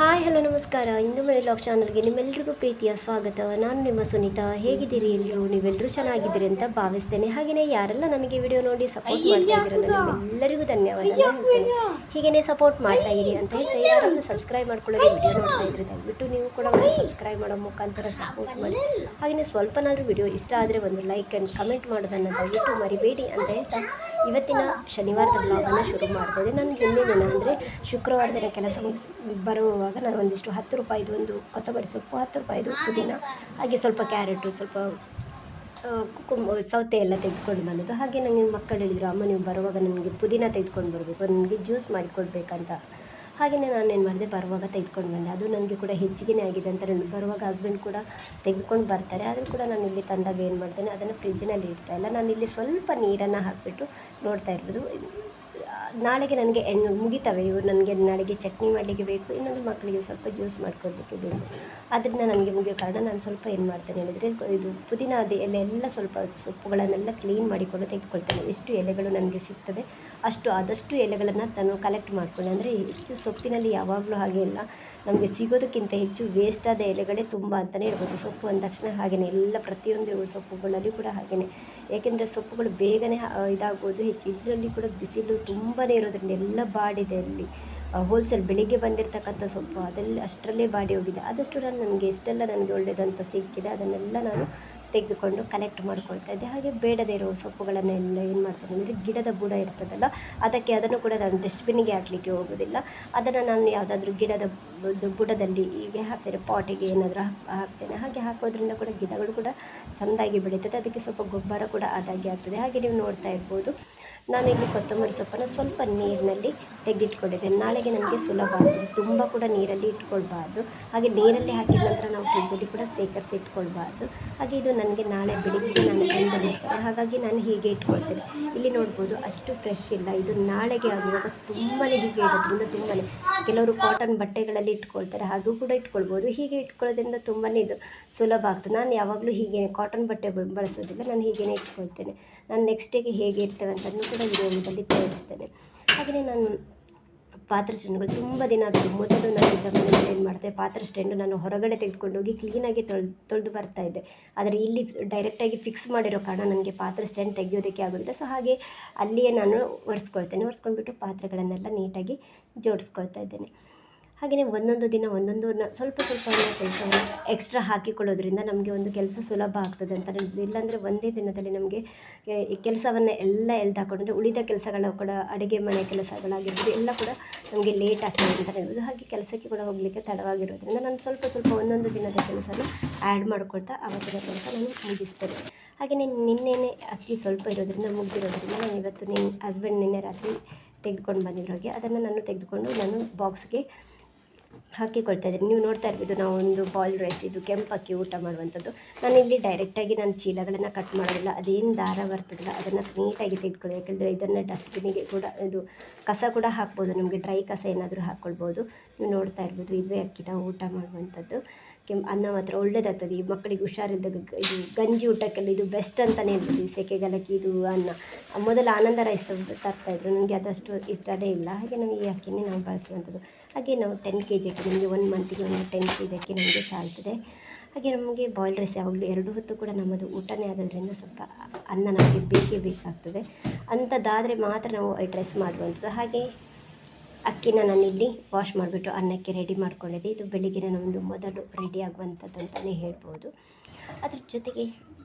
Hi hello ನಮಸ್ಕಾರ. ಇಂದು ಮನೆ lock ಚಾನಲ್ಗೆ ನಿಮ್ಮೆಲ್ಲರಿಗೂ ಪ್ರೀತಿಯ ಸ್ವಾಗತ. ನಾನು ನಿಮ್ಮ ಸುನೀತಾ. ಹೇಗಿದ್ದೀರಿ ಎಲ್ಲರೂ? ನೀವೆಲ್ಲರೂ ಚೆನ್ನಾಗಿದ್ದೀರಿ ಅಂತ ಭಾವಿಸ್ತೇನೆ. ಹಾಗೆಯೇ ಯಾರೆಲ್ಲ ನನಗೆ ವಿಡಿಯೋ ನೋಡಿ ಸಪೋರ್ಟ್ ಮಾಡ್ತಾ ಇದ್ದೀರಲ್ಲ ನಿಮ್ಮೆಲ್ಲರಿಗೂ ಧನ್ಯವಾದ. ಹೀಗೇನೆ ಸಪೋರ್ಟ್ ಮಾಡ್ತಾ ಇರಿ ಅಂತ ಹೇಳ್ತಾ ಯಾರಾದರೂ ಸಬ್ಸ್ಕ್ರೈಬ್ ಮಾಡ್ಕೊಳ್ಳೋದು ವಿಡಿಯೋ ನೋಡ್ತಾ ಇದ್ರೆ ದಯವಿಟ್ಟು ನೀವು ಕೂಡ ಒಂದು ಸಬ್ಸ್ಕ್ರೈಬ್ ಮಾಡೋ ಮುಖಾಂತರ ಸಪೋರ್ಟ್ ಮಾಡಿ. ಹಾಗೆಯೇ ಸ್ವಲ್ಪನಾದರೂ ವಿಡಿಯೋ ಇಷ್ಟ ಆದರೆ ಒಂದು ಲೈಕ್ ಆ್ಯಂಡ್ ಕಮೆಂಟ್ ಮಾಡೋದನ್ನು ದಯವಿಟ್ಟು ಮರಿಬೇಡಿ ಅಂತ ಹೇಳ್ತಾ ಇವತ್ತಿನ ಶನಿವಾರದ ಬ್ಲಾಗನ್ನು ಶುರು ಮಾಡ್ತದೆ ನನಗೆ ನಾನು ಹಿಂದಿನ ದಿನ ಅಂದರೆ ಶುಕ್ರವಾರ ದಿನ ಕೆಲಸ ಬರುವಾಗ ನಾನು ಒಂದಿಷ್ಟು ಹತ್ತು ರೂಪಾಯಿದು ಒಂದು ಕೊತ್ತಂಬರಿ ಸೊಪ್ಪು, ಹತ್ತು ರೂಪಾಯಿದು ಪುದೀನ, ಹಾಗೆ ಸ್ವಲ್ಪ ಕ್ಯಾರೆಟು, ಸ್ವಲ್ಪ ಕುಂಬ ಕುಕುಂಬ ಸೌತೆ ಎಲ್ಲ ತೆಗೆದುಕೊಂಡು ಬಂದದ್ದು. ಹಾಗೆ ನನಗೆ ಮಕ್ಕಳು ಹೇಳಿದರು, ಅಮ್ಮ, ನೀವು ಬರುವಾಗ ನನಗೆ ಪುದೀನ ತೆಗೆದುಕೊಂಡು ಬರಬೇಕು, ನನಗೆ ಜ್ಯೂಸ್ ಮಾಡಿಕೊಡ್ಬೇಕಂತ. ಹಾಗೆಯೇ ನಾನು ಏನು ಮಾಡಿದೆ, ಬರುವಾಗ ತೆಗೆದುಕೊಂಡು ಬಂದೆ. ಅದು ನನಗೆ ಕೂಡ ಹೆಚ್ಚಿಗೆನೇ ಆಗಿದೆ ಅಂತ ಹೇಳಿ ಬರುವಾಗ ಹಸ್ಬೆಂಡ್ ಕೂಡ ತೆಗೆದುಕೊಂಡು ಬರ್ತಾರೆ. ಆದರೂ ಕೂಡ ನಾನು ಇಲ್ಲಿ ತಂದಾಗ ಏನು ಮಾಡ್ತೇನೆ, ಅದನ್ನು ಫ್ರಿಜ್ಜಿನಲ್ಲಿ ಇಡ್ತಾ ಇಲ್ಲ. ನಾನು ಇಲ್ಲಿ ಸ್ವಲ್ಪ ನೀರನ್ನು ಹಾಕಿಬಿಟ್ಟು ನೋಡ್ತಾ ಇರ್ಬೋದು. ನಾಳೆಗೆ ನನಗೆ ಎಣ್ಣೆ ಮುಗಿತವೆ. ಇವು ನನಗೆ ನಾಳೆಗೆ ಚಟ್ನಿ ಮಾಡಲಿಕ್ಕೆ ಬೇಕು. ಇನ್ನೊಂದು ಮಕ್ಕಳಿಗೆ ಸ್ವಲ್ಪ ಜ್ಯೂಸ್ ಮಾಡ್ಕೊಳ್ಬೇಕು ಬೇಕು. ಅದರಿಂದ ನನಗೆ ಮುಗಿಯೋ ಕಾರಣ ನಾನು ಸ್ವಲ್ಪ ಏನು ಮಾಡ್ತೇನೆ ಹೇಳಿದರೆ, ಇದು ಪುದೀನ ಅದು ಎಲೆ ಎಲ್ಲ ಸ್ವಲ್ಪ ಸೊಪ್ಪುಗಳನ್ನೆಲ್ಲ ಕ್ಲೀನ್ ಮಾಡಿಕೊಂಡು ತೆಗೆದುಕೊಳ್ತೇನೆ. ಎಷ್ಟು ಎಲೆಗಳು ನನಗೆ ಸಿಗ್ತದೆ ಅಷ್ಟು ಆದಷ್ಟು ಎಲೆಗಳನ್ನು ತಾನು ಕಲೆಕ್ಟ್ ಮಾಡ್ಕೊಂಡೆ, ಅಂದರೆ ಹೆಚ್ಚು ಸೊಪ್ಪಿನಲ್ಲಿ ಯಾವಾಗಲೂ ಹಾಗೆ ಇಲ್ಲ. ನಮಗೆ ಸಿಗೋದಕ್ಕಿಂತ ಹೆಚ್ಚು ವೇಸ್ಟ್ ಆದ ಎಲೆಗಳೇ ತುಂಬ ಅಂತಲೇ ಹೇಳ್ಬೋದು. ಸೊಪ್ಪು ಅಂದ ತಕ್ಷಣ ಹಾಗೆಯೇ ಎಲ್ಲ ಪ್ರತಿಯೊಂದು ಸೊಪ್ಪುಗಳಲ್ಲಿ ಕೂಡ ಹಾಗೆಯೇ ಏಕೆಂದರೆ ಸೊಪ್ಪುಗಳು ಬೇಗನೆ ಇದಾಗ್ಬೋದು, ಹೆಚ್ಚು ಇದರಲ್ಲಿ ಕೂಡ ಬಿಸಿಲು ತುಂಬಾ ಇರೋದ್ರಿಂದ ಎಲ್ಲ ಬಾಡಿದೆ ಅಲ್ಲಿ. ಹೋಲ್ಸೇಲ್ ಬೆಳಿಗ್ಗೆ ಬಂದಿರತಕ್ಕಂಥ ಸೊಪ್ಪು ಅದೆಲ್ಲ ಅಷ್ಟರಲ್ಲೇ ಬಾಡಿ ಹೋಗಿದೆ. ಆದಷ್ಟು ನಾನು ನನಗೆ ಎಷ್ಟೆಲ್ಲ ನನಗೆ ಒಳ್ಳೆಯದಂತ ಸಿಕ್ಕಿದೆ, ಅದನ್ನೆಲ್ಲ ನಾನು ತೆಗೆದುಕೊಂಡು ಕಲೆಕ್ಟ್ ಮಾಡ್ಕೊಳ್ತಾ ಇದ್ದೆ. ಹಾಗೆ ಬೇಡದೇ ಇರೋ ಸೊಪ್ಪುಗಳನ್ನೆಲ್ಲ ಏನು ಮಾಡ್ತೇನೆ ಅಂದರೆ ಗಿಡದ ಬುಡ ಇರ್ತದಲ್ಲ, ಅದಕ್ಕೆ ಅದನ್ನು ಕೂಡ ನಾನು ಡಸ್ಟ್ಬಿನ್ನಿಗೆ ಹಾಕಲಿಕ್ಕೆ ಹೋಗೋದಿಲ್ಲ. ಅದನ್ನು ನಾನು ಯಾವುದಾದ್ರೂ ಗಿಡದ ಬುಡ- ಬುಡದಲ್ಲಿ ಹೀಗೆ ಹಾಕ್ತೇನೆ ಪಾಟಿಗೆ ಏನಾದರೂ ಹಾಕ್, ಹಾಕ್ತೇನೆ. ಹಾಗೆ ಹಾಕೋದ್ರಿಂದ ಕೂಡ ಗಿಡಗಳು ಕೂಡ ಚೆಂದಾಗಿ ಬೆಳೀತದೆ. ಅದಕ್ಕೆ ಸ್ವಲ್ಪ ಗೊಬ್ಬರ ಕೂಡ ಆದಾಗೆ ಆಗ್ತದೆ. ಹಾಗೆ ನೀವು ನೋಡ್ತಾ ಇರ್ಬೋದು. ನಾನು ಇಲ್ಲಿ ಕೊತ್ತಂಬರಿ ಸೊಪ್ಪನ್ನು ಸ್ವಲ್ಪ ನೀರಿನಲ್ಲಿ ತೆಗೆದಿಟ್ಕೊಂಡಿದ್ದೇನೆ. ನಾಳೆಗೆ ನನಗೆ ಸುಲಭ ಆಗ್ತದೆ ತುಂಬ ಕೂಡ ನೀರಲ್ಲಿ ಇಟ್ಕೊಳ್ಬಾರ್ದು. ಹಾಗೆ ನೀರಲ್ಲಿ ಹಾಕಿದ ನಂತರ ನಾವು ಫ್ರಿಜ್ಜಲ್ಲಿ ಕೂಡ ಶೇಖರಿಸಿ ಇಟ್ಕೊಳ್ಬಾರ್ದು. ಹಾಗೆ ಇದು ನನಗೆ ನಾಳೆ ಬೆಳಿಗ್ಗೆ ನಾನು ತಂದು ಬರ್ತಾರೆ ಹಾಗಾಗಿ ನಾನು ಹೀಗೆ ಇಟ್ಕೊಳ್ತೇನೆ. ಇಲ್ಲಿ ನೋಡ್ಬೋದು ಅಷ್ಟು ಫ್ರೆಶ್ ಇಲ್ಲ. ಇದು ನಾಳೆಗೆ ಆಗುವಾಗ ತುಂಬಾ ಹೀಗೆ ಇಡೋದ್ರಿಂದ ತುಂಬಾ ಕೆಲವರು ಕಾಟನ್ ಬಟ್ಟೆಗಳಲ್ಲಿ ಇಟ್ಕೊಳ್ತಾರೆ. ಹಾಗೂ ಕೂಡ ಇಟ್ಕೊಳ್ಬೋದು. ಹೀಗೆ ಇಟ್ಕೊಳ್ಳೋದ್ರಿಂದ ತುಂಬಾ ಇದು ಸುಲಭ ಆಗ್ತದೆ. ನಾನು ಯಾವಾಗಲೂ ಹೀಗೆ ಕಾಟನ್ ಬಟ್ಟೆ ಬಳಸೋದಿಲ್ಲ ನಾನು ಹೀಗೇ ಇಟ್ಕೊಳ್ತೇನೆ. ನಾನು ನೆಕ್ಸ್ಟ್ ಡೇಗೆ ಹೇಗೆ ಇರ್ತೇವೆ ಅಂತಲೂ ಕೂಡ ವಿಡಿಯೋದಲ್ಲಿ ತೋರಿಸ್ತೇನೆ. ಹಾಗೆಯೇ ನಾನು ಪಾತ್ರೆ ಸ್ಟ್ಯಾಂಡ್ಗಳು ತುಂಬ ದಿನ ಅದು ಮೊದಲು ನಾನು ಇದ್ದ ಮನೆಯಲ್ಲಿ ಏನು ಮಾಡ್ತೇವೆ ಪಾತ್ರೆ ಸ್ಟ್ಯಾಂಡು ನಾನು ಹೊರಗಡೆ ತೆಗೆದುಕೊಂಡು ಹೋಗಿ ಕ್ಲೀನಾಗಿ ತೊಳೆದು ತೊಳೆದು ಬರ್ತಾ ಇದ್ದೆ. ಆದರೆ ಇಲ್ಲಿ ಡೈರೆಕ್ಟಾಗಿ ಫಿಕ್ಸ್ ಮಾಡಿರೋ ಕಾರಣ ನನಗೆ ಪಾತ್ರೆ ಸ್ಟ್ಯಾಂಡ್ ತೆಗೆಯೋದಕ್ಕೆ ಆಗೋದಿಲ್ಲ. ಸೊ ಹಾಗೆ ಅಲ್ಲಿಯೇ ನಾನು ಒರೆಸ್ಕೊಳ್ತೇನೆ. ಒರೆಸ್ಕೊಂಡ್ಬಿಟ್ಟು ಪಾತ್ರೆಗಳನ್ನೆಲ್ಲ ನೀಟಾಗಿ ಜೋಡಿಸ್ಕೊಳ್ತಾ ಇದ್ದೇನೆ. ಹಾಗೆಯೇ ಒಂದೊಂದು ದಿನ ಒಂದೊಂದು ಸ್ವಲ್ಪ ಸ್ವಲ್ಪ ಕೆಲಸವನ್ನು ಎಕ್ಸ್ಟ್ರಾ ಹಾಕಿಕೊಳ್ಳೋದ್ರಿಂದ ನಮಗೆ ಒಂದು ಕೆಲಸ ಸುಲಭ ಆಗ್ತದೆ ಅಂತ ಇಲ್ಲಾಂದರೆ ಒಂದೇ ದಿನದಲ್ಲಿ ನಮಗೆ ಈ ಕೆಲಸವನ್ನು ಎಲ್ಲ ಎಳ್ದಾಕೊಂಡ್ರೆ ಉಳಿದ ಕೆಲಸಗಳು ಕೂಡ ಅಡುಗೆ ಮನೆ ಕೆಲಸಗಳಾಗಿರ್ಬೋದು, ಎಲ್ಲ ಕೂಡ ನಮಗೆ ಲೇಟ್ ಆಗ್ತದೆ ಅಂತ ಹೇಳ್ಬೋದು. ಹಾಗೆ ಕೆಲಸಕ್ಕೆ ಕೂಡ ಹೋಗಲಿಕ್ಕೆ ತಡವಾಗಿರೋದ್ರಿಂದ ನಾನು ಸ್ವಲ್ಪ ಸ್ವಲ್ಪ ಒಂದೊಂದು ದಿನದ ಕೆಲಸನ ಆ್ಯಡ್ ಮಾಡ್ಕೊಳ್ತಾ ಆವತ್ತಿನ ಕೆಲಸ ನಾನು ಮುಗಿಸ್ತೇನೆ. ಹಾಗೆಯೇ ನಿನ್ನೆನೇ ಅಕ್ಕಿ ಸ್ವಲ್ಪ ಇರೋದ್ರಿಂದ ಮುಗಿದಿರೋದ್ರಿಂದ ನಾನು ಇವತ್ತು ನಿನ್ನ ಹಸ್ಬೆಂಡ್ ನಿನ್ನೆ ರಾತ್ರಿ ತೆಗೆದುಕೊಂಡು ಬಂದಿರೋ ಹಾಗೆ ಅದನ್ನು ನಾನು ತೆಗೆದುಕೊಂಡು ನಾನು ಬಾಕ್ಸ್ಗೆ ಹಾಕಿಕೊಳ್ತಾ ಇದ್ದೀನಿ. ನೀವು ನೋಡ್ತಾ ಇರ್ಬೋದು, ನಾವು ಒಂದು ಬಾಯ್ಲ್ ರೈಸ್ ಇದು ಕೆಂಪಕ್ಕಿ ಊಟ ಮಾಡುವಂಥದ್ದು. ನಾನು ಇಲ್ಲಿ ಡೈರೆಕ್ಟಾಗಿ ನಾನು ಚೀಲಗಳನ್ನು ಕಟ್ ಮಾಡೋದಿಲ್ಲ, ಅದೇನು ದಾರ ಬರ್ತದಲ್ಲ, ಅದನ್ನು ನೀಟಾಗಿ ತೆಗೆದುಕೊಳ್ಳಿ. ಯಾಕೆಂದರೆ ಇದನ್ನು ಡಸ್ಟ್ಬಿನ್ನಿಗೆ ಕೂಡ ಇದು ಕಸ ಕೂಡ ಹಾಕ್ಬೋದು. ನಮಗೆ ಡ್ರೈ ಕಸ ಏನಾದರೂ ಹಾಕ್ಕೊಳ್ಬೋದು. ನೀವು ನೋಡ್ತಾ ಇರ್ಬೋದು ಇದುವೇ ಅಕ್ಕಿ ನಾವು ಊಟ ಮಾಡುವಂಥದ್ದು. ಕೆಂಪು ಅನ್ನ ಮಾತ್ರ ಒಳ್ಳೇದಾಗ್ತದೆ. ಈ ಮಕ್ಕಳಿಗೆ ಹುಷಾರಿದ್ದಾಗ ಇದು ಗಂಜಿ ಊಟಕ್ಕೆಲ್ಲ ಇದು ಬೆಸ್ಟ್ ಅಂತಲೇ ಹೇಳ್ಬೋದು. ಈ ಸೆಕೆಗಾಲಕ್ಕೆ ಇದು ಅನ್ನ. ಮೊದಲು ಆನಂದ ರೈಸ್ ತರ್ತಾಯಿದ್ರು ನನಗೆ ಅದಷ್ಟು ಇಷ್ಟವೇ ಇಲ್ಲ. ಹಾಗೆ ನಾವು ಈ ಅಕ್ಕಿನೇ ನಾವು ಬಳಸುವಂಥದ್ದು. ಹಾಗೆ ನಾವು ಟೆನ್ ಕೆ ಜಿ ಅಕ್ಕಿ, ನಮಗೆ ಒನ್ ಮಂತಿಗೆ ಒಂದು ಟೆನ್ ಕೆ ಜಿ ಅಕ್ಕಿ ನಮಗೆ ಸಾಲ್ತದೆ. ಹಾಗೆ ನಮಗೆ ಬಾಯ್ಲ್ ರೈಸ್ ಯಾವಾಗಲೂ ಎರಡು ಹೊತ್ತು ಕೂಡ ನಮ್ಮದು ಊಟನೇ ಆಗೋದ್ರಿಂದ ಸ್ವಲ್ಪ ಅನ್ನ ನಮಗೆ ಬೇಕೇ ಬೇಕಾಗ್ತದೆ. ಅಂಥದ್ದಾದರೆ ಮಾತ್ರ ನಾವು ವೈಟ್ ರೈಸ್ ಮಾಡುವಂಥದ್ದು. ಹಾಗೆ ಅಕ್ಕಿನ ನಾನಿಲ್ಲಿ ವಾಶ್ ಮಾಡಿಬಿಟ್ಟು ಅನ್ನಕ್ಕೆ ರೆಡಿ ಮಾಡ್ಕೊಂಡಿದ್ದೆ. ಇದು ಬೆಳಿಗ್ಗೆ ನಮ್ಮದು ಮೊದಲು ರೆಡಿ ಆಗುವಂಥದ್ದು ಅಂತಲೇ ಹೇಳ್ಬೋದು. ಅದ್ರ ಜೊತೆಗೆ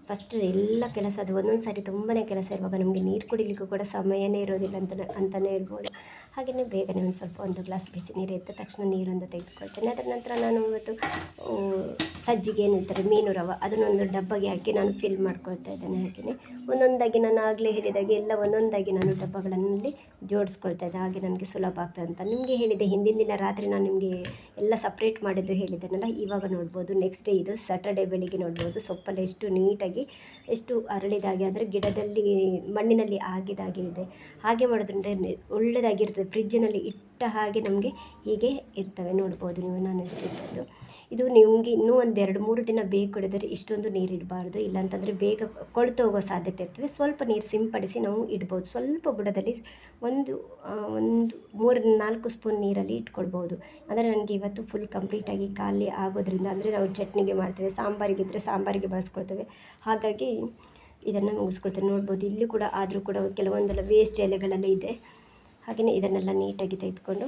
ಫಸ್ಟ್ ಎಲ್ಲ ಕೆಲಸ ಅದು ಒಂದೊಂದು ಸಾರಿ ತುಂಬಾ ಕೆಲಸ ಇರುವಾಗ ನಮಗೆ ನೀರು ಕುಡಿಲಿಕ್ಕೂ ಕೂಡ ಸಮಯನೇ ಇರೋದಿಲ್ಲ ಅಂತ ಅಂತಲೇ ಹೇಳ್ಬೋದು. ಹಾಗೆಯೇ ಬೇಗನೆ ಒಂದು ಸ್ವಲ್ಪ ಒಂದು ಗ್ಲಾಸ್ ಬಿಸಿ ನೀರು ಎದ್ದ ತಕ್ಷಣ ನೀರೊಂದು ತೆಗೆದುಕೊಳ್ತೇನೆ. ಅದರ ನಂತರ ನಾನು ಇವತ್ತು ಸಜ್ಜಿಗೆ ಏನು ಹೇಳ್ತಾರೆ, ಮೀನು ರವ ಅದನ್ನೊಂದು ಡಬ್ಬಗೆ ಹಾಕಿ ನಾನು ಫಿಲ್ ಮಾಡ್ಕೊಳ್ತಾ ಇದ್ದೇನೆ ಹಾಗೆಯೇ. ಒಂದೊಂದಾಗಿ ನಾನು ಆಗಲೇ ಹೇಳಿದಾಗೆ ಎಲ್ಲ ಒಂದೊಂದಾಗಿ ನಾನು ಡಬ್ಬಗಳಲ್ಲಿ ಜೋಡಿಸ್ಕೊಳ್ತಾ ಇದ್ದೆ. ಹಾಗೆ ನನಗೆ ಸುಲಭ ಆಗ್ತದೆ ಅಂತ ನಿಮಗೆ ಹೇಳಿದೆ. ಹಿಂದಿನ ದಿನ ರಾತ್ರಿ ನಾನು ನಿಮಗೆ ಎಲ್ಲ ಸಪ್ರೇಟ್ ಮಾಡಿದ್ದು ಹೇಳಿದ್ದೇನಲ್ಲ, ಇವಾಗ ನೋಡ್ಬೋದು. ನೆಕ್ಸ್ಟ್ ಡೇ ಇದು ಸ್ಯಾಟರ್ಡೇ ಬೆಳಿಗ್ಗೆ ನೋಡ್ಬೋದು. ಸೊಪ್ಪಲ್ಲಿ ಎಷ್ಟು ನೀಟಾಗಿ, ಎಷ್ಟು ಅರಳಿದಾಗೆ ಅಂದರೆ ಗಿಡದಲ್ಲಿ ಮಣ್ಣಿನಲ್ಲಿ ಆಗಿದಾಗೆ ಇದೆ. ಹಾಗೆ ಮಾಡೋದ್ರಿಂದ ಒಳ್ಳೆಯದಾಗಿರ್ತದೆ ಫ್ರಿಜ್ಜಿನಲ್ಲಿ ಇಟ್ಟ ಹಾಗೆ ನಮಗೆ ಹೀಗೆ ಇರ್ತವೆ. ನೋಡ್ಬೋದು ನೀವು ನಾನು ಇಟ್ಟಿದ್ದು. ಇದು ನಿಮಗೆ ಇನ್ನೂ ಒಂದು ಎರಡು ಮೂರು ದಿನ ಬೇಕಿಡಿದರೆ ಇಷ್ಟೊಂದು ನೀರು ಇಡಬಾರ್ದು. ಇಲ್ಲಾಂತಂದರೆ ಬೇಗ ಕೊಳ್ತು ಹೋಗೋ ಸಾಧ್ಯತೆ ಇರ್ತವೆ. ಸ್ವಲ್ಪ ನೀರು ಸಿಂಪಡಿಸಿ ನಾವು ಇಡ್ಬೋದು. ಸ್ವಲ್ಪ ಬುಡದಲ್ಲಿ ಒಂದು ಒಂದು ಮೂರು, ನಾಲ್ಕು ಸ್ಪೂನ್ ನೀರಲ್ಲಿ ಇಟ್ಕೊಳ್ಬೋದು. ಅಂದರೆ ನನಗೆ ಇವತ್ತು ಫುಲ್ ಕಂಪ್ಲೀಟಾಗಿ ಖಾಲಿ ಆಗೋದ್ರಿಂದ ಅಂದರೆ ನಾವು ಚಟ್ನಿಗೆ ಮಾಡ್ತೇವೆ ಸಾಂಬಾರಿಗಿದ್ದರೆ ಸಾಂಬಾರಿಗೆ ಬಳಸ್ಕೊಳ್ತೇವೆ. ಹಾಗಾಗಿ ಇದನ್ನು ಮುಗಿಸ್ಕೊಳ್ತೇವೆ ನೋಡ್ಬೋದು ಇಲ್ಲಿ ಕೂಡ ಆದರೂ ಕೂಡ ಕೆಲವೊಂದೆಲ್ಲ ವೇಸ್ಟ್ ಎಲೆಗಳೆಲ್ಲ ಇದೆ. ಹಾಗೆಯೇ ಇದನ್ನೆಲ್ಲ ನೀಟಾಗಿ ತೆಗೆದುಕೊಂಡು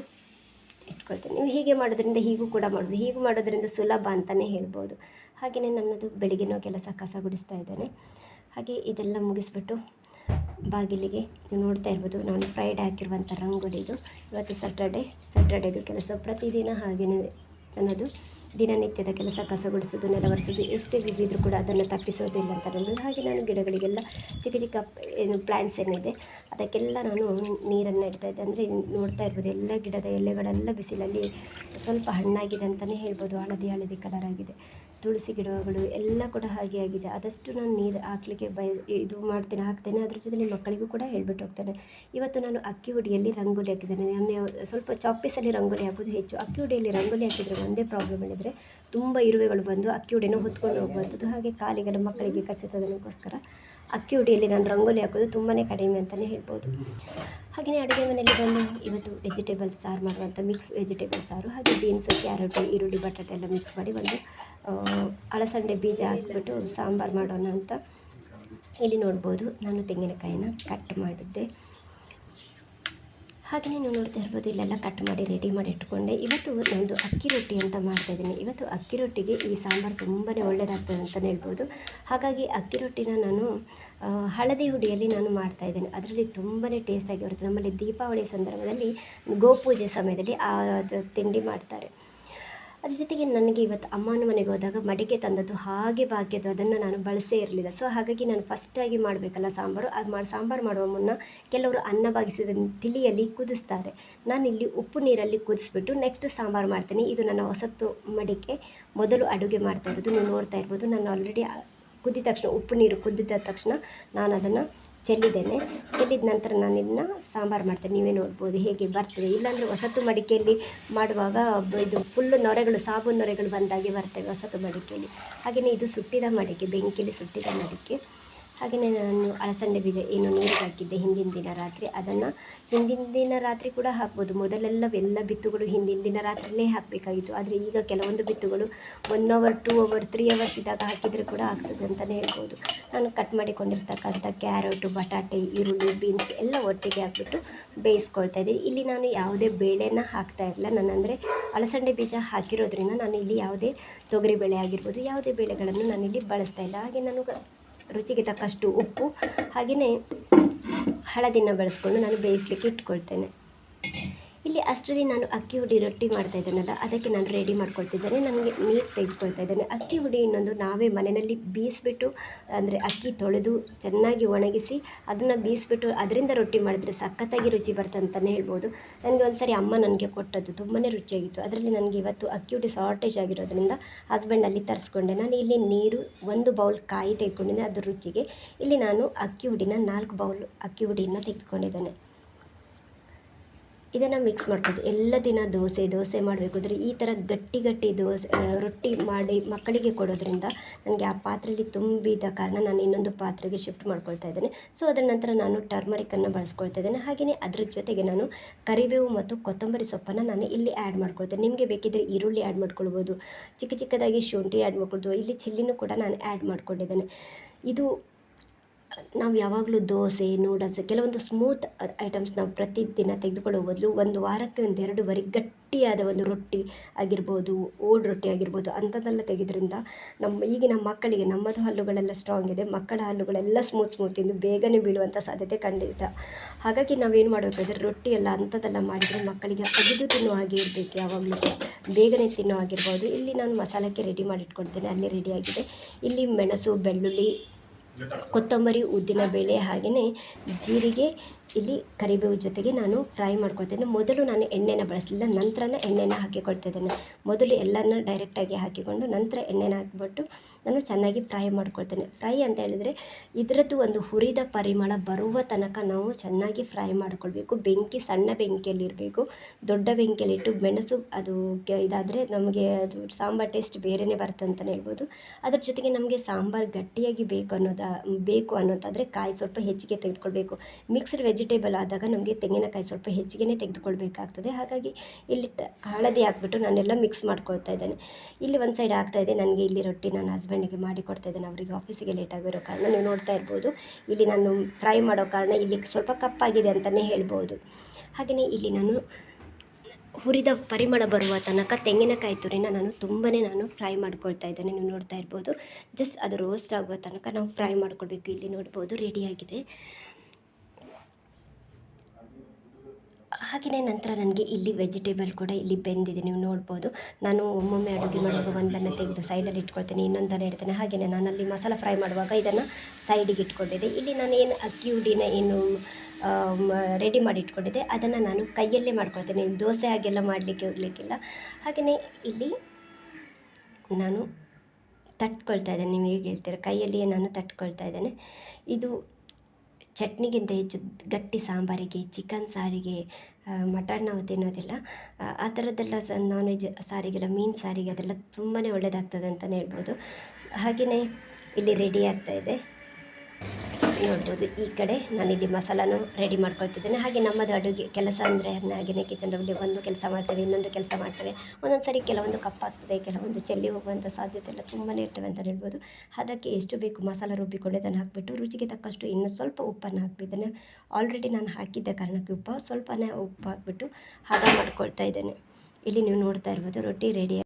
ಇಟ್ಕೊಳ್ತೇನೆ. ನೀವು ಹೀಗೆ ಮಾಡೋದ್ರಿಂದ ಹೀಗೂ ಕೂಡ ಮಾಡ್ಬೋದು ಹೀಗೂ ಮಾಡೋದ್ರಿಂದ ಸುಲಭ ಅಂತಲೇ ಹೇಳ್ಬೋದು. ಹಾಗೆಯೇ ನನ್ನದು ಬೆಳಿಗ್ಗೆನೋ ಕೆಲಸ ಕಸ ಗುಡಿಸ್ತಾ ಇದ್ದೇನೆ. ಹಾಗೆ ಇದೆಲ್ಲ ಮುಗಿಸ್ಬಿಟ್ಟು ಬಾಗಿಲಿಗೆ ನೀವು ನೋಡ್ತಾ ಇರ್ಬೋದು, ನಾನು ಫ್ರೈಡೆ ಹಾಕಿರುವಂಥ ರಂಗೋಲಿದು ಇವತ್ತು ಸ್ಯಾಟರ್ಡೆ ಸ್ಯಾಟರ್ಡೇದು ಕೆಲಸ. ಪ್ರತಿದಿನ ಹಾಗೆಯೇ ನನ್ನದು ದಿನನಿತ್ಯದ ಕೆಲಸ ಕಸಗೊಳಿಸೋದು ನೆಲವರಿಸೋದು ಎಷ್ಟೇ ಬಿಸಿ ಇದ್ದರೂ ಕೂಡ ಅದನ್ನು ತಪ್ಪಿಸೋದಿಲ್ಲ ಅಂತ ಅನ್ನೋದು ಹಾಗೆ ನಾನು ಗಿಡಗಳಿಗೆಲ್ಲ ಚಿಕ್ಕ ಚಿಕ್ಕ ಏನು ಪ್ಲ್ಯಾಂಟ್ಸ್ ಏನಿದೆ, ಅದಕ್ಕೆಲ್ಲ ನಾನು ನೀರನ್ನು ಇಡ್ತಾ ಇದ್ದೆ. ಅಂದರೆ ನೋಡ್ತಾ ಇರ್ಬೋದು, ಎಲ್ಲ ಗಿಡದ ಎಲೆಗಳೆಲ್ಲ ಬಿಸಿಲಲ್ಲಿ ಸ್ವಲ್ಪ ಹಣ್ಣಾಗಿದೆ ಅಂತಲೇ ಹೇಳ್ಬೋದು. ಹಳದಿ ಹಳದಿ ಕಲರ್ ಆಗಿದೆ. ತುಳಸಿ ಗಿಡಗಳು ಎಲ್ಲ ಕೂಡ ಹಾಗೆ ಆಗಿದೆ. ಆದಷ್ಟು ನಾನು ನೀರು ಹಾಕ್ಲಿಕ್ಕೆ ಬಯ, ಇದು ಮಾಡ್ತೇನೆ, ಹಾಕ್ತೇನೆ. ಅದ್ರ ಜೊತೆ ಮಕ್ಕಳಿಗೂ ಕೂಡ ಹೇಳ್ಬಿಟ್ಟು ಹೋಗ್ತೇನೆ. ಇವತ್ತು ನಾನು ಅಕ್ಕಿ ಹುಡಿಯಲ್ಲಿ ರಂಗೋಲಿ ಹಾಕಿದ್ದೇನೆ. ನಾನು ಸ್ವಲ್ಪ ಚಾಕ್ಪೀಸಲ್ಲಿ ರಂಗೋಲಿ ಹಾಕೋದು ಹೆಚ್ಚು. ಅಕ್ಕಿ ಹುಡಿಯಲ್ಲಿ ರಂಗೋಲಿ ಹಾಕಿದರೆ ಒಂದೇ ಪ್ರಾಬ್ಲಮ್ ಹೇಳಿದರೆ ತುಂಬ ಇರುವೆಗಳು ಬಂದು ಅಕ್ಕಿ ಹುಡಿಯನ್ನು ಹೊತ್ಕೊಂಡು ಹೋಗುವಂಥದ್ದು ಹಾಗೆ ಕಾಲಿಗೆಲ್ಲ ಮಕ್ಕಳಿಗೆ ಕಚ್ಚುತ್ತದಕ್ಕೋಸ್ಕರ ಅಕ್ಕಿ ಉಡಿಯಲ್ಲಿ ನಾನು ರಂಗೋಲಿ ಹಾಕೋದು ತುಂಬಾ ಕಡಿಮೆ ಅಂತಲೇ ಹೇಳ್ಬೋದು. ಹಾಗೆಯೇ ಅಡುಗೆ ಮನೆಯಲ್ಲಿ ಬಂದು ಇವತ್ತು ವೆಜಿಟೇಬಲ್ ಸಾರು ಮಾಡುವಂಥ ಮಿಕ್ಸ್ ವೆಜಿಟೇಬಲ್ ಸಾರು, ಹಾಗೆ ಬೀನ್ಸ್ ಕ್ಯಾರೆಟ್ ಈರುಳ್ಳಿ, ಬಟಾಟೆ ಎಲ್ಲ ಮಿಕ್ಸ್ ಮಾಡಿ ಒಂದು ಅಳಸಂಡೆ ಬೀಜ ಹಾಕ್ಬಿಟ್ಟು ಸಾಂಬಾರು ಮಾಡೋಣ ಅಂತ ಇಲ್ಲಿ ನೋಡ್ಬೋದು. ನಾನು ತೆಂಗಿನಕಾಯಿನ ಕಟ್ ಮಾಡಿದ್ದೆ. ಹಾಗೆಯೇ ನೀವು ನೋಡ್ತಾ ಇರ್ಬೋದು, ಇಲ್ಲೆಲ್ಲ ಕಟ್ ಮಾಡಿ ರೆಡಿ ಮಾಡಿ ಇಟ್ಕೊಂಡೆ. ಇವತ್ತು ನಮ್ಮದು ಅಕ್ಕಿ ರೊಟ್ಟಿ ಅಂತ ಮಾಡ್ತಾ ಇದ್ದೀನಿ. ಇವತ್ತು ಅಕ್ಕಿ ರೊಟ್ಟಿಗೆ ಈ ಸಾಂಬಾರು ತುಂಬಾ ಒಳ್ಳೆಯದಾಗ್ತದೆ ಅಂತಲೇ ಹೇಳ್ಬೋದು. ಹಾಗಾಗಿ ಅಕ್ಕಿ ರೊಟ್ಟಿನ ನಾನು ಹಳದಿ ಹುಡಿಯಲ್ಲಿ ನಾನು ಮಾಡ್ತಾಯಿದ್ದೇನೆ ಅದರಲ್ಲಿ ತುಂಬಾ ಟೇಸ್ಟಾಗಿ ಬರುತ್ತೆ. ನಮ್ಮಲ್ಲಿ ದೀಪಾವಳಿ ಸಂದರ್ಭದಲ್ಲಿ ಗೋಪೂಜೆ ಸಮಯದಲ್ಲಿ ಆ, ತಿಂಡಿ ಮಾಡ್ತಾರೆ. ಅದ್ರ ಜೊತೆಗೆ ನನಗೆ ಇವತ್ತು ಅಮ್ಮನ ಮನೆಗೆ ಹೋದಾಗ ಮಡಿಕೆ ತಂದದ್ದು ಹಾಗೆ ಬಾಕಿದ್ದು ಅದನ್ನು ನಾನು ಬಳಸೇ ಇರಲಿಲ್ಲ. ಸೊ ಹಾಗಾಗಿ ನಾನು ಫಸ್ಟಾಗಿ ಮಾಡಬೇಕಲ್ಲ ಸಾಂಬಾರು? ಅದು ಮಾಡಿ, ಸಾಂಬಾರು ಮಾಡುವ ಮುನ್ನ ಕೆಲವರು ಅನ್ನ ಬಾಗಿಸಿದ ತಿಳಿಯಲ್ಲಿ ಕುದಿಸ್ತಾರೆ. ನಾನಿಲ್ಲಿ ಉಪ್ಪು ನೀರಲ್ಲಿ ಕುದಿಸ್ಬಿಟ್ಟು ನೆಕ್ಸ್ಟ್ ಸಾಂಬಾರು ಮಾಡ್ತೀನಿ. ಇದು ನನ್ನ ಹೊಸತ್ತು ಮಡಿಕೆ. ಮೊದಲು ಅಡುಗೆ ಮಾಡ್ತಾ ಇರೋದು. ನೀವು ನೋಡ್ತಾ ಇರ್ಬೋದು, ನಾನು ಆಲ್ರೆಡಿ ಕುದಿದ ತಕ್ಷಣ, ಉಪ್ಪು ನೀರು ಕುದ್ದಿದ ತಕ್ಷಣ ನಾನು ಅದನ್ನು ಚೆಲ್ಲಿದ್ದೇನೆ. ಚೆಲ್ಲಿದ ನಂತರ ನಾನು ಇದನ್ನ ಸಾಂಬಾರು ಮಾಡ್ತೇನೆ. ನೀವೇ ನೋಡ್ಬೋದು ಹೇಗೆ ಬರ್ತದೆ. ಇಲ್ಲಾಂದರೆ ಹೊಸತು ಮಡಿಕೆಯಲ್ಲಿ ಮಾಡುವಾಗ ಇದು ಫುಲ್ಲು ನೊರೆಗಳು, ಸಾಬೂನು ನೊರೆಗಳು ಬಂದಾಗೆ ಬರ್ತವೆ ಹೊಸತು ಮಡಿಕೆಯಲ್ಲಿ. ಹಾಗೆಯೇ ಇದು ಸುಟ್ಟಿದ ಮಡಿಕೆ, ಬೆಂಕಿಯಲ್ಲಿ ಸುಟ್ಟಿದ ಮಡಿಕೆ. ಹಾಗೆಯೇ ನಾನು ಅಲಸಂಡೆ ಬೀಜ ಏನು ನೀರಿಗೆ ಹಾಕಿದ್ದೆ ಹಿಂದಿನ ದಿನ ರಾತ್ರಿ. ಅದನ್ನು ಹಿಂದಿನ ದಿನ ರಾತ್ರಿ ಕೂಡ ಹಾಕ್ಬೋದು. ಮೊದಲೆಲ್ಲ ಎಲ್ಲ ಬಿತ್ತುಗಳು ಹಿಂದಿನ ದಿನ ರಾತ್ರಿಯೇ ಹಾಕಬೇಕಾಗಿತ್ತು. ಆದರೆ ಈಗ ಕೆಲವೊಂದು ಬಿತ್ತುಗಳು one hour two hour three hours ಇದ್ದಾಗ ಹಾಕಿದರೆ ಕೂಡ ಆಗ್ತದೆ ಅಂತಲೇ ಹೇಳ್ಬೋದು. ನಾನು ಕಟ್ ಮಾಡಿಕೊಂಡಿರ್ತಕ್ಕಂಥ ಕ್ಯಾರೆಟು ಬಟಾಟೆ, ಈರುಳ್ಳಿ ಬೀನ್ಸ್ ಎಲ್ಲ ಒಟ್ಟಿಗೆ ಹಾಕ್ಬಿಟ್ಟು ಬೇಯಿಸ್ಕೊಳ್ತಾ ಇದ್ದೀನಿ. ಇಲ್ಲಿ ನಾನು ಯಾವುದೇ ಬೇಳೆನ ಹಾಕ್ತಾ ಇರಲಿಲ್ಲ ನಾನು ಅಂದರೆ ಅಲಸಂಡೆ ಬೀಜ ಹಾಕಿರೋದ್ರಿಂದ ನಾನು ಇಲ್ಲಿ ಯಾವುದೇ ತೊಗರಿಬೇಳೆ ಆಗಿರ್ಬೋದು, ಯಾವುದೇ ಬೇಳೆಗಳನ್ನು ನಾನಿಲ್ಲಿ ಬಳಸ್ತಾ ಇಲ್ಲ. ಹಾಗೆ ನಾನು ರುಚಿಗೆ ತಕ್ಕಷ್ಟು ಉಪ್ಪು ಹಾಗೆಯೇ ಹಳದಿನ ಬಳಸ್ಕೊಂಡು ನಾನು ಬೇಯಿಸ್ಲಿಕ್ಕೆ ಇಟ್ಕೊಳ್ತೇನೆ. ಇಲ್ಲಿ ಅಷ್ಟರಲ್ಲಿ ನಾನು ಅಕ್ಕಿ ಹುಡಿ ರೊಟ್ಟಿ ಮಾಡ್ತಾ ಇದ್ದೇನಲ್ಲ ಅದಕ್ಕೆ ನಾನು ರೆಡಿ ಮಾಡ್ಕೊಳ್ತಿದ್ದೇನೆ. ನನಗೆ ನೀರು ತೆಗೆದುಕೊಳ್ತಾ ಇದ್ದೇನೆ. ಅಕ್ಕಿ ಹುಡಿ ಇನ್ನೊಂದು ನಾವೇ ಮನೆಯಲ್ಲಿ ಬೀಸಿಬಿಟ್ಟು, ಅಂದರೆ ಅಕ್ಕಿ ತೊಳೆದು ಚೆನ್ನಾಗಿ ಒಣಗಿಸಿ ಅದನ್ನು ಬೀಸಿಬಿಟ್ಟು ಅದರಿಂದ ರೊಟ್ಟಿ ಮಾಡಿದ್ರೆ ಸಖತ್ತಾಗಿ ರುಚಿ ಬರ್ತದೆ ಅಂತಲೇ ಹೇಳ್ಬೋದು. ನನಗೆ ಒಂದು ಸರಿ ಅಮ್ಮ ನನಗೆ ಕೊಟ್ಟದ್ದು ತುಂಬಾ ರುಚಿಯಾಗಿತ್ತು. ಅದರಲ್ಲಿ ನನಗೆ ಇವತ್ತು ಅಕ್ಕಿ ಹುಡಿ ಶಾರ್ಟೇಜ್ ಆಗಿರೋದ್ರಿಂದ ಹಸ್ಬೆಂಡಲ್ಲಿ ತರಿಸ್ಕೊಂಡೆ. ನಾನು ಇಲ್ಲಿ ನೀರು ಒಂದು ಬೌಲ್ ಕಾಯಿ ತೆಗೆದುಕೊಂಡಿದ್ದೆ, ಅದು ರುಚಿಗೆ. ಇಲ್ಲಿ ನಾನು ಅಕ್ಕಿ ಹುಡಿನ ನಾಲ್ಕು ಬೌಲ್ ಅಕ್ಕಿ ಹುಡಿಯನ್ನು ತೆಗೆದುಕೊಂಡಿದ್ದೇನೆ. ಇದನ್ನು ಮಿಕ್ಸ್ ಮಾಡ್ಬೋದು. ಎಲ್ಲ ದಿನ ದೋಸೆ ದೋಸೆ ಮಾಡಬೇಕು. ಅಂದರೆ ಈ ಥರ ಗಟ್ಟಿ ಗಟ್ಟಿ ದೋಸೆ ರೊಟ್ಟಿ ಮಾಡಿ ಮಕ್ಕಳಿಗೆ ಕೊಡೋದ್ರಿಂದ ನನಗೆ ಆ ಪಾತ್ರೆಯಲ್ಲಿ ತುಂಬಿದ ಕಾರಣ ನಾನು ಇನ್ನೊಂದು ಪಾತ್ರೆಗೆ ಶಿಫ್ಟ್ ಮಾಡ್ಕೊಳ್ತಾ ಇದ್ದೇನೆ. ಸೊ ಅದರ ನಂತರ ನಾನು ಟರ್ಮರಿಕನ್ನು ಬಳಸ್ಕೊಳ್ತಾ ಇದ್ದೇನೆ. ಹಾಗೆಯೇ ಅದ್ರ ಜೊತೆಗೆ ನಾನು ಕರಿಬೇವು ಮತ್ತು ಕೊತ್ತಂಬರಿ ಸೊಪ್ಪನ್ನು ನಾನು ಇಲ್ಲಿ ಆ್ಯಡ್ ಮಾಡ್ಕೊಳ್ತೇನೆ. ನಿಮಗೆ ಬೇಕಿದ್ದರೆ ಈರುಳ್ಳಿ ಆ್ಯಡ್ ಮಾಡ್ಕೊಳ್ಬೋದು. ಚಿಕ್ಕ ಚಿಕ್ಕದಾಗಿ ಶುಂಠಿ ಆ್ಯಡ್ ಮಾಡ್ಕೊಳ್ಬೋದು. ಇಲ್ಲಿ ಚಿಲ್ಲಿನೂ ಕೂಡ ನಾನು ಆ್ಯಡ್ ಮಾಡ್ಕೊಂಡಿದ್ದೇನೆ. ಇದು ನಾವು ಯಾವಾಗಲೂ ದೋಸೆ ನೂಡಲ್ಸ್ ಕೆಲವೊಂದು ಸ್ಮೂತ್ ಐಟಮ್ಸ್ ನಾವು ಪ್ರತಿದಿನ ತೆಗೆದುಕೊಳ್ಳೋ ಬದಲು ಒಂದು ವಾರಕ್ಕೆ ಒಂದು ಎರಡು ಬಾರಿ ಗಟ್ಟಿಯಾದ ಒಂದು ರೊಟ್ಟಿ ಆಗಿರ್ಬೋದು, ಓಡ್ ರೊಟ್ಟಿ ಆಗಿರ್ಬೋದು, ಅಂಥದ್ದೆಲ್ಲ ತೆಗೆದ್ರಿಂದ ನಮ್ಮ ಈಗಿನ ಮಕ್ಕಳಿಗೆ ನಮ್ಮದು ಹಲ್ಲುಗಳೆಲ್ಲ ಸ್ಟ್ರಾಂಗ್ ಇದೆ, ಮಕ್ಕಳ ಹಲ್ಲುಗಳೆಲ್ಲ ಸ್ಮೂತ್ ಸ್ಮೂತ್ ಇಂದು ಬೇಗನೆ ಬೀಳುವಂಥ ಸಾಧ್ಯತೆ ಖಂಡಿತ. ಹಾಗಾಗಿ ನಾವೇನು ಮಾಡಬೇಕಾದ್ರೆ ರೊಟ್ಟಿ ಎಲ್ಲ ಅಂಥದ್ದೆಲ್ಲ ಮಾಡಿದರೆ ಮಕ್ಕಳಿಗೆ ಅಗಿದು ತಿನ್ನುವ ಹಾಗೆ ಇರಬೇಕು ಯಾವಾಗಲೂ. ಬೇಗನೆ ತಿನ್ನೋ ಆಗಿರ್ಬೋದು ಇಲ್ಲಿ ನಾನು ಮಸಾಲಕ್ಕೆ ರೆಡಿ ಮಾಡಿಟ್ಕೊಳ್ತೇನೆ, ಅಲ್ಲಿ ರೆಡಿಯಾಗಿದೆ ಇಲ್ಲಿ ಮೆಣಸು, ಬೆಳ್ಳುಳ್ಳಿ ಕೊತ್ತಂಬರಿ ಉದ್ದಿನ ಬೇಳೆ ಹಾಗೆಯೇ ಜೀರಿಗೆ ಇಲ್ಲಿ ಕರಿಬೇವು ಜೊತೆಗೆ ನಾನು ಫ್ರೈ ಮಾಡ್ಕೊಳ್ತೇನೆ. ಮೊದಲು ನಾನು ಎಣ್ಣೆನ ಬಳಸಲಿಲ್ಲ, ನಂತರನೇ ಎಣ್ಣೆನ ಹಾಕಿಕೊಳ್ತಿದ್ದೇನೆ. ಮೊದಲು ಎಲ್ಲನೂ ಡೈರೆಕ್ಟಾಗಿ ಹಾಕಿಕೊಂಡು ನಂತರ ಎಣ್ಣೆನ ಹಾಕಿಬಿಟ್ಟು ನಾನು ಚೆನ್ನಾಗಿ ಫ್ರೈ ಮಾಡ್ಕೊಳ್ತೇನೆ. ಫ್ರೈ ಅಂತ ಹೇಳಿದರೆ ಇದರದ್ದು ಒಂದು ಹುರಿದ ಪರಿಮಳ ಬರುವ ತನಕ ನಾವು ಚೆನ್ನಾಗಿ ಫ್ರೈ ಮಾಡ್ಕೊಳ್ಬೇಕು. ಬೆಂಕಿ, ಸಣ್ಣ ಬೆಂಕಿಯಲ್ಲಿರಬೇಕು, ದೊಡ್ಡ ಬೆಂಕಿಯಲ್ಲಿಟ್ಟು ಮೆಣಸು ಅದು ಇದಾದರೆ ನಮಗೆ ಅದು ಸಾಂಬಾರು ಟೇಸ್ಟ್ ಬೇರೆಯೇ ಬರುತ್ತೆ ಅಂತಲೇ ಹೇಳ್ಬೋದು. ಅದ್ರ ಜೊತೆಗೆ ನಮಗೆ ಸಾಂಬಾರು ಗಟ್ಟಿಯಾಗಿ ಬೇಕು ಅನ್ನೋದ ಬೇಕು ಅನ್ನೋದಾದರೆ ಕಾಯಿ ಸ್ವಲ್ಪ ಹೆಚ್ಚಿಗೆ ತೆಗೆದುಕೊಳ್ಬೇಕು. ಮಿಕ್ಸ್ಡ್ ವೆಜಿಟೇಬಲ್ ಆದಾಗ ನಮಗೆ ತೆಂಗಿನಕಾಯಿ ಸ್ವಲ್ಪ ಹೆಚ್ಚಿಗೆ ತೆಗೆದುಕೊಳ್ಬೇಕಾಗ್ತದೆ. ಹಾಗಾಗಿ ಇಲ್ಲಿ ಹಳದಿ ಹಾಕ್ಬಿಟ್ಟು ನಾನೆಲ್ಲ ಮಿಕ್ಸ್ ಮಾಡ್ಕೊಳ್ತಾ ಇದ್ದೇನೆ. ಇಲ್ಲಿ ಒಂದು ಸೈಡ್ ಆಗ್ತಾ ಇದೆ. ನನಗೆ ಇಲ್ಲಿ ರೊಟ್ಟಿ ನನ್ನ ಹಸ್ಬೆಂಡಿಗೆ ಮಾಡಿ ಕೊಡ್ತಾ ಇದ್ದೇನೆ. ಅವರಿಗೆ ಆಫೀಸಿಗೆ ಲೇಟಾಗಿರೋ ಕಾರಣ ನೀವು ನೋಡ್ತಾ ಇರ್ಬೋದು. ಇಲ್ಲಿ ನಾನು ಫ್ರೈ ಮಾಡೋ ಕಾರಣ ಇಲ್ಲಿ ಸ್ವಲ್ಪ ಕಪ್ಪಾಗಿದೆ ಅಂತಲೇ ಹೇಳ್ಬೋದು. ಹಾಗೆಯೇ ಇಲ್ಲಿ ನಾನು ಹುರಿದ ಪರಿಮಳ ಬರುವ ತನಕ ತೆಂಗಿನಕಾಯಿ ತುರಿನ ನಾನು ತುಂಬಾ ನಾನು ಫ್ರೈ ಮಾಡ್ಕೊಳ್ತಾ ಇದ್ದೇನೆ. ನೀವು ನೋಡ್ತಾ ಇರ್ಬೋದು. ಜಸ್ಟ್ ಅದು ರೋಸ್ಟ್ ಆಗುವ ತನಕ ನಾವು ಫ್ರೈ ಮಾಡ್ಕೊಳ್ಬೇಕು. ಇಲ್ಲಿ ನೋಡ್ಬೋದು ರೆಡಿಯಾಗಿದೆ ಹಾಗೆಯೇ ನಂತರ ನನಗೆ ಇಲ್ಲಿ ವೆಜಿಟೇಬಲ್ ಕೂಡ ಇಲ್ಲಿ ಬೆಂದಿದೆ ನೀವು ನೋಡ್ಬೋದು. ನಾನು ಒಮ್ಮೊಮ್ಮೆ ಅಡುಗೆ ಮಾಡುವಾಗ ಒಂದನ್ನು ತೆಗೆದು ಸೈಡಲ್ಲಿ ಇಟ್ಕೊಳ್ತೇನೆ ಇನ್ನೊಂದನ್ನು ಇಡ್ತೇನೆ. ಹಾಗೆಯೇ ನಾನು ಅಲ್ಲಿ ಮಸಾಲ ಫ್ರೈ ಮಾಡುವಾಗ ಇದನ್ನು ಸೈಡಿಗೆ ಇಟ್ಕೊಂಡಿದ್ದೆ. ಇಲ್ಲಿ ನಾನು ಏನು ಅಕ್ಕಿ ಹುಡಿನ ಏನು ರೆಡಿ ಮಾಡಿ ಇಟ್ಕೊಂಡಿದ್ದೆ. ಅದನ್ನು ನಾನು ಕೈಯಲ್ಲೇ ಮಾಡ್ಕೊಳ್ತೇನೆ. ದೋಸೆ ಹಾಗೆಲ್ಲ ಮಾಡಲಿಕ್ಕೆ ಹೋಗಲಿಕ್ಕಿಲ್ಲ. ಹಾಗೆಯೇ ಇಲ್ಲಿ ನಾನು ತಟ್ಕೊಳ್ತಾ ಇದ್ದೇನೆ. ನೀವು ಹೇಗೆ ಹೇಳ್ತೀರ? ಕೈಯಲ್ಲಿಯೇ ನಾನು ತಟ್ಕೊಳ್ತಾ ಇದ್ದೇನೆ. ಇದು ಚಟ್ನಿಗಿಂತ ಹೆಚ್ಚು ಗಟ್ಟಿ ಸಾಂಬಾರಿಗೆ ಚಿಕನ್ ಸಾರಿಗೆ ಮಟನ್ ನಾವು ತಿನ್ನೋದಿಲ್ಲ. ಆ, ಥರದ್ದೆಲ್ಲ ಸ ನಾನ್ ವೆಜ್ ಸಾರಿಗೆಲ್ಲ ಮೀನು ಸಾರಿಗೆ ಅದೆಲ್ಲ ತುಂಬಾ ಒಳ್ಳೆಯದಾಗ್ತದೆ ಅಂತಲೇ ಹೇಳ್ಬೋದು. ಹಾಗೆಯೇ ಇಲ್ಲಿ ರೆಡಿ ಆಗ್ತಾ ಇದೆ. ನೋಡ್ಬೋದು. ಈ ಕಡೆ ನಾನಿಲ್ಲಿ ಮಸಾಲಾನು ರೆಡಿ ಮಾಡ್ಕೊಳ್ತಿದ್ದೇನೆ. ಹಾಗೆ ನಮ್ಮದು ಅಡುಗೆ ಕೆಲಸ ಅಂದರೆ ಹಾಗೆಯೇ ಕಿಚನಲ್ಲಿ ಒಂದು ಕೆಲಸ ಮಾಡ್ತೇವೆ, ಇನ್ನೊಂದು ಕೆಲಸ ಮಾಡ್ತೇವೆ. ಒಂದೊಂದು ಸರಿ ಕೆಲವೊಂದು ಕಪ್ಪಾಗ್ತದೆ ಕೆಲವೊಂದು ಚೆಲ್ಲಿ ಹೋಗುವಂಥ ಸಾಧ್ಯತೆ ಎಲ್ಲ ತುಂಬಾ ಇರ್ತವೆ ಅಂತ ಹೇಳ್ಬೋದು. ಅದಕ್ಕೆ ಎಷ್ಟು ಬೇಕು ಮಸಾಲ ರುಬ್ಬಿಕೊಂಡು ಅದನ್ನು ಹಾಕಿಬಿಟ್ಟು, ರುಚಿಗೆ ತಕ್ಕಷ್ಟು ಇನ್ನೂ ಸ್ವಲ್ಪ ಉಪ್ಪನ್ನು ಹಾಕ್ಬಿದ್ದೇನೆ. ಆಲ್ರೆಡಿ ನಾನು ಹಾಕಿದ್ದ ಕಾರಣಕ್ಕೆ ಉಪ್ಪು, ಸ್ವಲ್ಪನೇ ಉಪ್ಪು ಹಾಕಿಬಿಟ್ಟು ಹದ ಮಾಡ್ಕೊಳ್ತಾ ಇದ್ದೇನೆ. ಇಲ್ಲಿ ನೀವು ನೋಡ್ತಾ ಇರ್ಬೋದು, ರೊಟ್ಟಿ ರೆಡಿ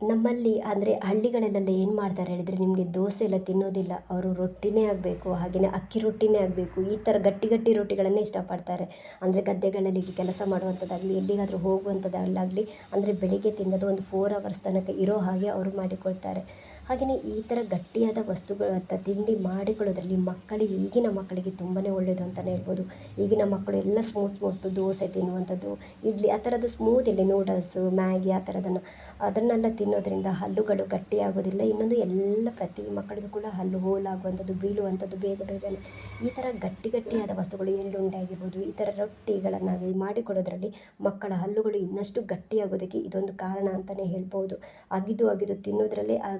ನಮ್ಮಲ್ಲಿ ಅಂದರೆ ಹಳ್ಳಿಗಳಲ್ಲೆಲ್ಲ ಏನು ಮಾಡ್ತಾರೆ ಹೇಳಿದರೆ ನಿಮಗೆ ದೋಸೆ ಎಲ್ಲ ತಿನ್ನೋದಿಲ್ಲ. ಅವರು ರೊಟ್ಟಿನೇ ಆಗಬೇಕು ಹಾಗೆಯೇ ಅಕ್ಕಿ ರೊಟ್ಟಿನೇ ಆಗಬೇಕು, ಈ ಥರ ಗಟ್ಟಿ ಗಟ್ಟಿ ರೊಟ್ಟಿಗಳನ್ನೇ ಇಷ್ಟಪಡ್ತಾರೆ. ಅಂದರೆ ಗದ್ದೆಗಳಲ್ಲಿ ಕೆಲಸ ಮಾಡುವಂಥದ್ದಾಗಲಿ ಎಲ್ಲಿಗಾದರೂ ಹೋಗುವಂಥದ್ದಾಗಲಿ ಅಂದರೆ ಬೆಳಿಗ್ಗೆ ತಿನ್ನೋದು ಒಂದು ಫೋರ್ ಅವರ್ಸ್ ತನಕ ಇರೋ ಹಾಗೆ ಅವರು ಮಾಡಿಕೊಳ್ತಾರೆ. ಹಾಗೆಯೇ ಈ ಥರ ಗಟ್ಟಿಯಾದ ವಸ್ತುಗಳ ತಿಂಡಿ ಮಾಡಿಕೊಳ್ಳೋದ್ರಲ್ಲಿ ಮಕ್ಕಳಿಗೆ, ಈಗಿನ ಮಕ್ಕಳಿಗೆ ತುಂಬಾ ಒಳ್ಳೆಯದು ಅಂತಲೇ ಹೇಳ್ಬೋದು. ಈಗಿನ ಮಕ್ಕಳು ಎಲ್ಲ ಸ್ಮೂತ್ ಸ್ಮೂತ್ ದೋಸೆ ತಿನ್ನುವಂಥದ್ದು, ಇಡ್ಲಿ ಆ ಥರದ್ದು ಸ್ಮೂತ್ ಇಲ್ಲಿ ನೂಡಲ್ಸು ಮ್ಯಾಗಿ ಆ ಥರದನ್ನು ಅದನ್ನೆಲ್ಲ ತಿನ್ನೋದ್ರಿಂದ ಹಲ್ಲುಗಳು ಗಟ್ಟಿಯಾಗೋದಿಲ್ಲ. ಇನ್ನೊಂದು ಎಲ್ಲ ಪ್ರತಿ ಮಕ್ಕಳಿಗೂ ಕೂಡ ಹಲ್ಲು ಹೋಲಾಗುವಂಥದ್ದು, ಬೀಳುವಂಥದ್ದು ಬೇಗ ಬೇಗನೆ. ಈ ಥರ ಗಟ್ಟಿ ಗಟ್ಟಿಯಾದ ವಸ್ತುಗಳು ಎಳ್ಳುಂಡೆ ಆಗಿರ್ಬೋದು ಈ ಥರ ರೊಟ್ಟಿಗಳನ್ನಾಗಿ ಮಾಡಿಕೊಡೋದ್ರಲ್ಲಿ ಮಕ್ಕಳ ಹಲ್ಲುಗಳು ಇನ್ನಷ್ಟು ಗಟ್ಟಿಯಾಗೋದಕ್ಕೆ ಇದೊಂದು ಕಾರಣ ಅಂತಲೇ ಹೇಳ್ಬೋದು. ಅಗಿದು ಅಗಿದು ತಿನ್ನೋದ್ರಲ್ಲಿ ಆ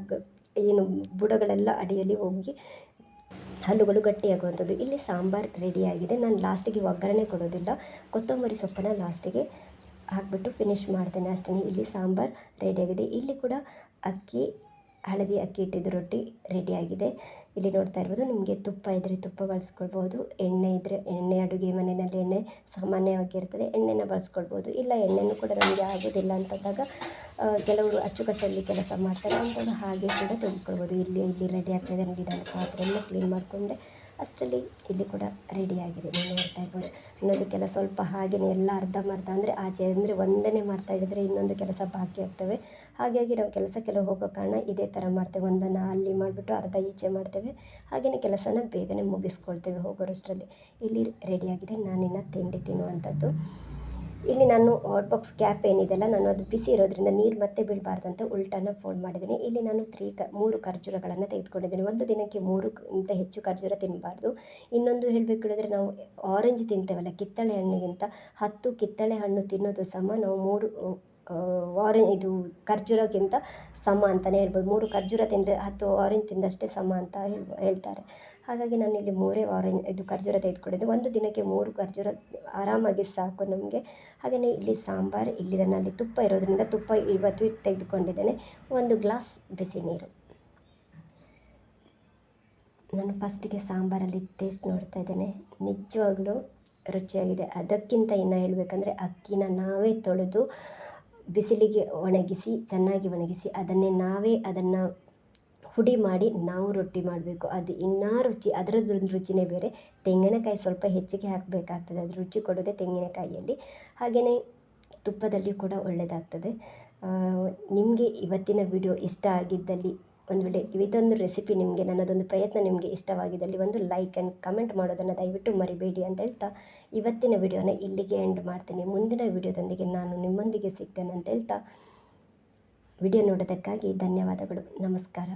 ಏನು ಬುಡಗಳೆಲ್ಲ ಅಡಿಯಲ್ಲಿ ಹೋಗಿ ಹಲ್ಲುಗಳು ಗಟ್ಟಿಯಾಗುವಂಥದ್ದು. ಇಲ್ಲಿ ಸಾಂಬಾರು ರೆಡಿಯಾಗಿದೆ. ನಾನು ಲಾಸ್ಟಿಗೆ ಒಗ್ಗರಣೆ ಕೊಡೋದಿಲ್ಲ. ಕೊತ್ತಂಬರಿ ಸೊಪ್ಪನ್ನು ಲಾಸ್ಟಿಗೆ ಹಾಕಿಬಿಟ್ಟು ಫಿನಿಶ್ ಮಾಡ್ತೇನೆ ಅಷ್ಟೇ. ಇಲ್ಲಿ ಸಾಂಬಾರು ರೆಡಿಯಾಗಿದೆ ಇಲ್ಲಿ ಕೂಡ ಅಕ್ಕಿ, ಹಳದಿ ಅಕ್ಕಿ ಇಟ್ಟಿದ್ದು ರೊಟ್ಟಿ ರೆಡಿಯಾಗಿದೆ ಇಲ್ಲಿ ನೋಡ್ತಾ ಇರ್ಬೋದು, ನಿಮಗೆ ತುಪ್ಪ ಇದ್ದರೆ ತುಪ್ಪ ಬಳಸ್ಕೊಳ್ಬೋದು, ಎಣ್ಣೆ ಇದ್ದರೆ ಎಣ್ಣೆ, ಅಡುಗೆ ಮನೆಯಲ್ಲಿ ಎಣ್ಣೆ ಸಾಮಾನ್ಯವಾಗಿರ್ತದೆ, ಎಣ್ಣೆನ ಬಳಸ್ಕೊಳ್ಬೋದು. ಇಲ್ಲ, ಎಣ್ಣೆನೂ ಕೂಡ ನಮಗೆ ಆಗೋದಿಲ್ಲ ಅಂತಂದಾಗ ಕೆಲವರು ಅಚ್ಚುಕಟ್ಟಲ್ಲಿ ಕೆಲಸ ಮಾಡ್ತಾರೆ ಅಂತ ಹಾಗೆ ಕೂಡ ತೆಗೆದುಕೊಳ್ಬೋದು ಇಲ್ಲಿ ಇಲ್ಲಿ ರೆಡಿ ಆಗ್ತದೆ ನನಗೆ ನಾನು ಪಾತ್ರೆಯನ್ನು ಕ್ಲೀನ್ ಮಾಡಿಕೊಂಡೆ. ಅಷ್ಟರಲ್ಲಿ ಇಲ್ಲಿ ಕೂಡ ರೆಡಿಯಾಗಿದೆ ನೀವು ನೋಡ್ತಾ ಇರ್ಬೋದು. ಇನ್ನೊಂದು ಸ್ವಲ್ಪ ಹಾಗೆಯೇ ಎಲ್ಲ ಅರ್ಧಂಬರ್ಧ ಅಂದರೆ ಆಚೆ ಅಂದರೆ ಒಂದನೇ ಮಾಡ್ತಾ ಹಿಡಿದ್ರೆ ಇನ್ನೊಂದು ಕೆಲಸ ಬಾಕಿ ಆಗ್ತವೆ. ಹಾಗಾಗಿ ನಾವು ಕೆಲಸಕ್ಕೆಲ್ಲ ಹೋಗೋ ಕಾರಣ ಇದೇ ಥರ ಮಾಡ್ತೇವೆ. ಒಂದನ್ನು ಅಲ್ಲಿ ಮಾಡಿಬಿಟ್ಟು ಅರ್ಧ ಈಚೆ ಮಾಡ್ತೇವೆ. ಹಾಗೆಯೇ ಕೆಲಸನ ಬೇಗನೆ ಮುಗಿಸ್ಕೊಳ್ತೇವೆ ಹೋಗೋರಷ್ಟರಲ್ಲಿ. ಇಲ್ಲಿ ರೆಡಿಯಾಗಿದೆ ನಾನಿನ್ನು ತಿಂಡಿ ತಿನ್ನುವಂಥದ್ದು. ಇಲ್ಲಿ ನಾನು ಹಾಟ್ ಬಾಕ್ಸ್ ಕ್ಯಾಪ್ ಏನಿದೆಯಲ್ಲ ನಾನು ಅದು ಬಿಸಿ ಇರೋದ್ರಿಂದ ನೀರು ಮತ್ತೆ ಬೀಳಬಾರ್ದು ಅಂತ ಉಲ್ಟಾನ ಫೋಲ್ಡ್ ಮಾಡಿದ್ದೀನಿ ಇಲ್ಲಿ ನಾನು ತ್ರೀ ಕ, ಮೂರು ಖರ್ಜೂರಗಳನ್ನು ತೆಗೆದುಕೊಂಡಿದ್ದೀನಿ ಒಂದು ದಿನಕ್ಕೆ ಮೂರು ಇಂತ ಹೆಚ್ಚು ಖರ್ಜೂರ ತಿನ್ನಬಾರ್ದು ಇನ್ನೊಂದು ಹೇಳಬೇಕು ಹೇಳಿದ್ರೆ ನಾವು ಆರೆಂಜ್ ತಿಂತೇವಲ್ಲ, ಕಿತ್ತಳೆ ಹಣ್ಣಿಗಿಂತ ಹತ್ತು ಕಿತ್ತಳೆ ಹಣ್ಣು ತಿನ್ನೋದು ಸಮ, ನಾವು ಮೂರು ಆರೆಂಜ್ ಇದು ಖರ್ಜೂರಕ್ಕಿಂತ ಸಮ ಅಂತಲೇ ಹೇಳ್ಬೋದು. ಮೂರು ಖರ್ಜೂರ ತಿಂದರೆ ಹತ್ತು ಆರೆಂಜ್ ತಿಂದಷ್ಟೇ ಸಮ ಅಂತ ಹೇಳ್ಬೋ, ಹೇಳ್ತಾರೆ. ಹಾಗಾಗಿ ನಾನು ಇಲ್ಲಿ ಮೂರೇ ಆರೆಂಜ್ ಇದು ಖರ್ಜೂರ ತೆಗೆದುಕೊಂಡಿದ್ದೆ. ಒಂದು ದಿನಕ್ಕೆ ಮೂರು ಖರ್ಜೂರ ಆರಾಮಾಗಿ ಸಾಕು ನಮಗೆ. ಹಾಗೆಯೇ ಇಲ್ಲಿ ಸಾಂಬಾರು, ಇಲ್ಲಿ ನನ್ನಲ್ಲಿ ತುಪ್ಪ ಇರೋದ್ರಿಂದ ತುಪ್ಪ ಇವತ್ತು ತೆಗೆದುಕೊಂಡಿದ್ದೇನೆ. ಒಂದು ಗ್ಲಾಸ್ ಬಿಸಿ ನೀರು. ನಾನು ಫಸ್ಟಿಗೆ ಸಾಂಬಾರಲ್ಲಿ ಟೇಸ್ಟ್ ನೋಡ್ತಾ ಇದ್ದೇನೆ. ನಿಜವಾಗ್ಲೂ ರುಚಿಯಾಗಿದೆ. ಅದಕ್ಕಿಂತ ಇನ್ನು ಹೇಳಬೇಕಂದ್ರೆ ಅಕ್ಕಿನ ನಾವೇ ತೊಳೆದು ಬಿಸಿಲಿಗೆ ಒಣಗಿಸಿ, ಚೆನ್ನಾಗಿ ಒಣಗಿಸಿ ಅದನ್ನೇ ನಾವೇ ಅದನ್ನು ಹುಡಿ ಮಾಡಿ ನಾವು ರೊಟ್ಟಿ ಮಾಡಬೇಕು. ಅದು ಇನ್ನೂ ರುಚಿ ಅದರದ್ದು ರುಚಿನೇ ಬೇರೆ. ತೆಂಗಿನಕಾಯಿ ಸ್ವಲ್ಪ ಹೆಚ್ಚಿಗೆ ಹಾಕಬೇಕಾಗ್ತದೆ. ಅದು ರುಚಿ ಕೊಡೋದೇ ತೆಂಗಿನಕಾಯಿಯಲ್ಲಿ. ಹಾಗೆಯೇ ತುಪ್ಪದಲ್ಲಿ ಕೂಡ ಒಳ್ಳೆಯದಾಗ್ತದೆ ನಿಮಗೆ ಇವತ್ತಿನ ವಿಡಿಯೋ ಇಷ್ಟ ಆಗಿದ್ದಲ್ಲಿ ಒಂದು ವೇಳೆ ಇದೊಂದು ರೆಸಿಪಿ ನಿಮಗೆ, ನನ್ನದೊಂದು ಪ್ರಯತ್ನ ನಿಮಗೆ ಇಷ್ಟವಾಗಿದ್ದಲ್ಲಿ ಒಂದು ಲೈಕ್ ಆ್ಯಂಡ್ ಕಮೆಂಟ್ ಮಾಡೋದನ್ನು ದಯವಿಟ್ಟು ಮರಿಬೇಡಿ ಅಂತ ಹೇಳ್ತಾ ಇವತ್ತಿನ ವಿಡಿಯೋನ ಇಲ್ಲಿಗೆ ಎಂಡ್ ಮಾಡ್ತೀನಿ. ಮುಂದಿನ ವಿಡಿಯೋದೊಂದಿಗೆ ನಾನು ನಿಮ್ಮೊಂದಿಗೆ ಸಿಗ್ತೇನೆ ಅಂತ ಹೇಳ್ತಾ ವಿಡಿಯೋ ನೋಡೋದಕ್ಕಾಗಿ ಧನ್ಯವಾದಗಳು. ನಮಸ್ಕಾರ.